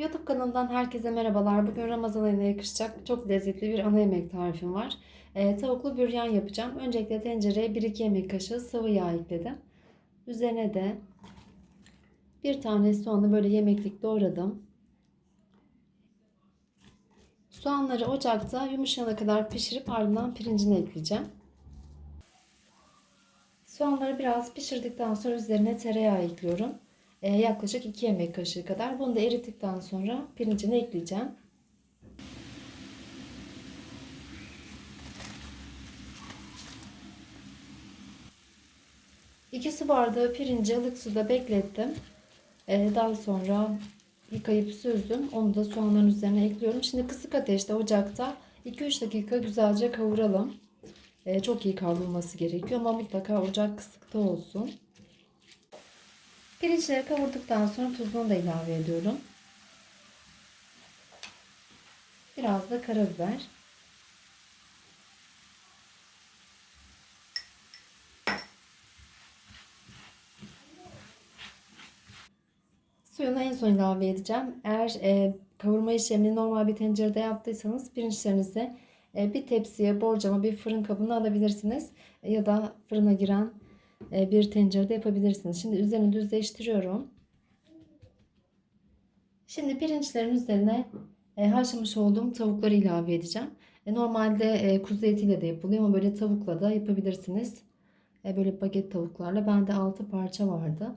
YouTube kanalından herkese merhabalar. Bugün Ramazan ayına yakışacak çok lezzetli bir ana yemek tarifim var. Ee, tavuklu büryan yapacağım. Öncelikle tencereye 1-2 yemek kaşığı sıvı yağ ekledim. Üzerine de bir tane soğanı böyle yemeklik doğradım. Soğanları ocakta yumuşayana kadar pişirip ardından pirincini ekleyeceğim. Soğanları biraz pişirdikten sonra üzerine tereyağı ekliyorum. Ee, yaklaşık 2 yemek kaşığı kadar. Bunu da erittikten sonra pirincini ekleyeceğim. İki su bardağı pirinci ılık suda beklettim. Ee, daha sonra yıkayıp süzdüm. Onu da soğanların üzerine ekliyorum. Şimdi kısık ateşte ocakta 2-3 dakika güzelce kavuralım. Ee, çok iyi kavrulması gerekiyor ama mutlaka ocak kısıkta olsun. Pirinçleri kavurduktan sonra tuzunu da ilave ediyorum. Biraz da karabiber. Suyunu en son ilave edeceğim. Eğer e, kavurma işlemini normal bir tencerede yaptıysanız pirinçlerinizi e, bir tepsiye, borcama, bir fırın kabına alabilirsiniz. E, ya da fırına giren bir tencerede yapabilirsiniz. Şimdi üzerini düzleştiriyorum. Şimdi pirinçlerin üzerine e, haşlamış olduğum tavukları ilave edeceğim. E, normalde e, kuzu etiyle de yapılıyor ama böyle tavukla da yapabilirsiniz. E, böyle baget tavuklarla. Bende 6 parça vardı.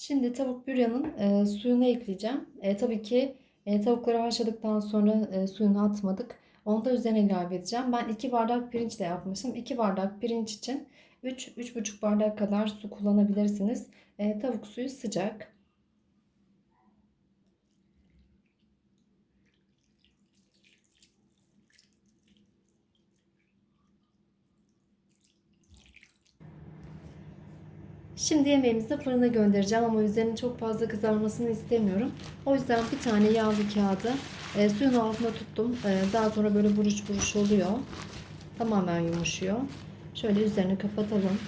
Şimdi tavuk büryanın e, suyunu ekleyeceğim. E, tabii ki e, tavukları haşladıktan sonra e, suyunu atmadık. Onu da üzerine ilave edeceğim. Ben 2 bardak pirinçle yapmışım. 2 bardak pirinç için 3-3,5 bardak kadar su kullanabilirsiniz. E, tavuk suyu sıcak. Şimdi yemeğimizi fırına göndereceğim ama üzerinin çok fazla kızarmasını istemiyorum. O yüzden bir tane yağlı kağıdı e, suyun altına tuttum. E, daha sonra böyle buruş buruş oluyor. Tamamen yumuşuyor. Şöyle üzerini kapatalım.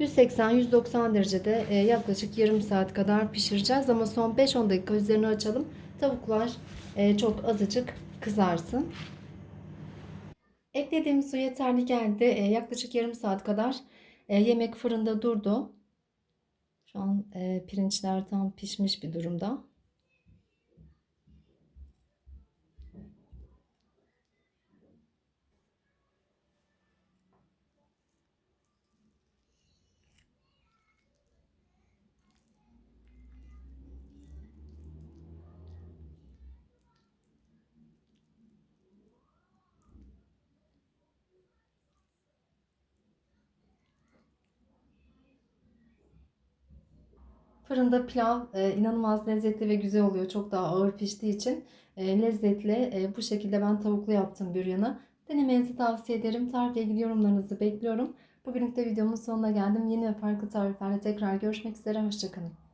180-190 derecede e, yaklaşık yarım saat kadar pişireceğiz ama son 5-10 dakika üzerini açalım. Tavuklar e, çok azıcık kızarsın. Eklediğim su yeterli geldi. E, yaklaşık yarım saat kadar e, yemek fırında durdu. Şu an e, pirinçler tam pişmiş bir durumda. Fırında pilav e, inanılmaz lezzetli ve güzel oluyor. Çok daha ağır piştiği için e, lezzetli. E, bu şekilde ben tavuklu yaptım büryanı. Denemenizi tavsiye ederim. Tarifle ilgili yorumlarınızı bekliyorum. Bugünlük de videomun sonuna geldim. Yeni ve farklı tariflerle tekrar görüşmek üzere. Hoşçakalın.